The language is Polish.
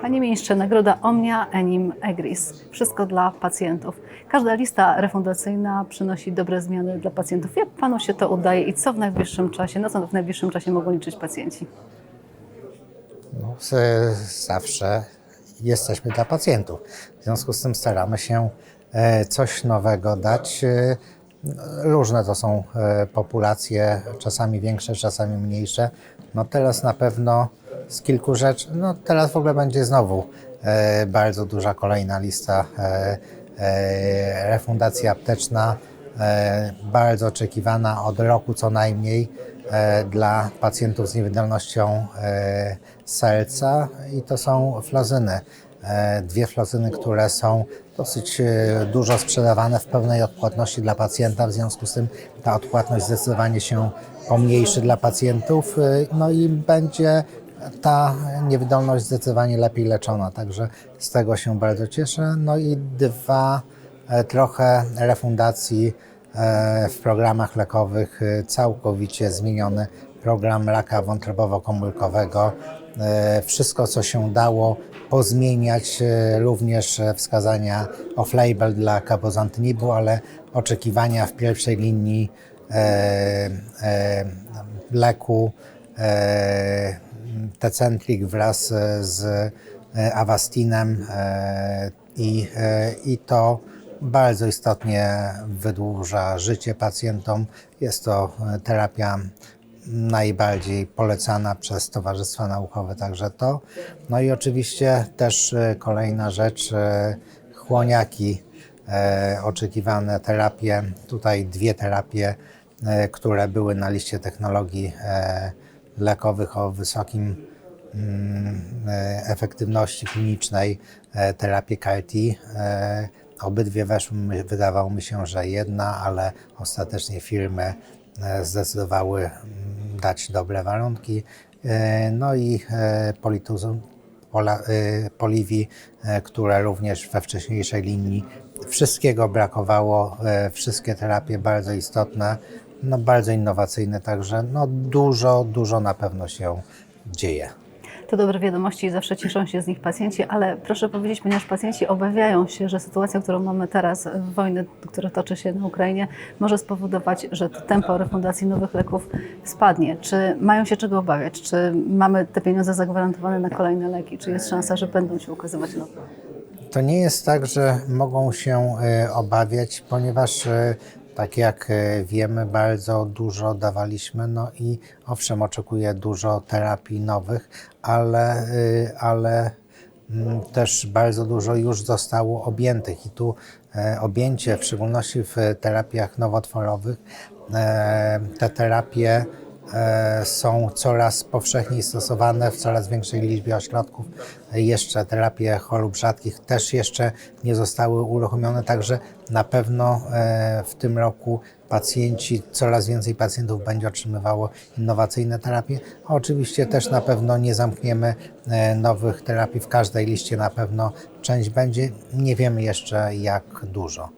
Panie ministrze, nagroda Omnia Enim Egris. Wszystko dla pacjentów. Każda lista refundacyjna przynosi dobre zmiany dla pacjentów. Jak panu się to udaje i co w najbliższym czasie, na co w najbliższym czasie mogą liczyć pacjenci? No, zawsze jesteśmy dla pacjentów. W związku z tym staramy się e, coś nowego dać. E, Różne to są e, populacje, czasami większe, czasami mniejsze. No teraz na pewno z kilku rzeczy, no teraz w ogóle będzie znowu e, bardzo duża kolejna lista e, e, refundacja apteczna, e, bardzo oczekiwana od roku co najmniej e, dla pacjentów z niewydolnością e, serca i to są flozyny. E, Dwie flozyny, które są dosyć e, dużo sprzedawane w pełnej odpłatności dla pacjenta, w związku z tym ta odpłatność zdecydowanie się pomniejszy dla pacjentów, e, no i będzie ta niewydolność zdecydowanie lepiej leczona, także z tego się bardzo cieszę. No i dwa, e, trochę refundacji e, w programach lekowych, e, całkowicie zmieniony program raka wątrobowo-komórkowego. Wszystko, co się dało pozmieniać, również wskazania off-label dla cabozantynibu, ale oczekiwania w pierwszej linii leku Tecentriq wraz e, z e, Avastinem e, i, i to bardzo istotnie wydłuża życie pacjentom. Jest to terapia najbardziej polecana przez towarzystwa naukowe, także to. No i oczywiście też kolejna rzecz, chłoniaki, oczekiwane terapie. Tutaj dwie terapie, które były na liście technologii lekowych o wysokim mm, e, efektywności klinicznej, e, terapię CAR-T. E, Obydwie weszły, wydawało mi się, że jedna, ale ostatecznie firmy zdecydowały mm, dać dobre warunki. No i polituzum, Poliwi, które również we wcześniejszej linii wszystkiego brakowało, wszystkie terapie bardzo istotne, no bardzo innowacyjne, także no dużo, dużo na pewno się dzieje. To dobre wiadomości i zawsze cieszą się z nich pacjenci, ale proszę powiedzieć, ponieważ pacjenci obawiają się, że sytuacja, którą mamy teraz, wojny, która toczy się na Ukrainie, może spowodować, że tempo refundacji nowych leków spadnie. Czy mają się czego obawiać? Czy mamy te pieniądze zagwarantowane na kolejne leki? Czy jest szansa, że będą się ukazywać nowe? To nie jest tak, że mogą się e, obawiać, ponieważ e, tak jak e, wiemy, bardzo dużo dawaliśmy, no i owszem, oczekuję dużo terapii nowych, ale, e, ale mm, też bardzo dużo już zostało objętych. I tu e, objęcie, w szczególności w terapiach nowotworowych, te terapie są coraz powszechniej stosowane w coraz większej liczbie ośrodków. Jeszcze terapie chorób rzadkich też jeszcze nie zostały uruchomione, także na pewno e, w tym roku pacjenci, coraz więcej pacjentów będzie otrzymywało innowacyjne terapie. Oczywiście też na pewno nie zamkniemy e, nowych terapii w każdej liście, na pewno część będzie. Nie wiemy jeszcze jak dużo.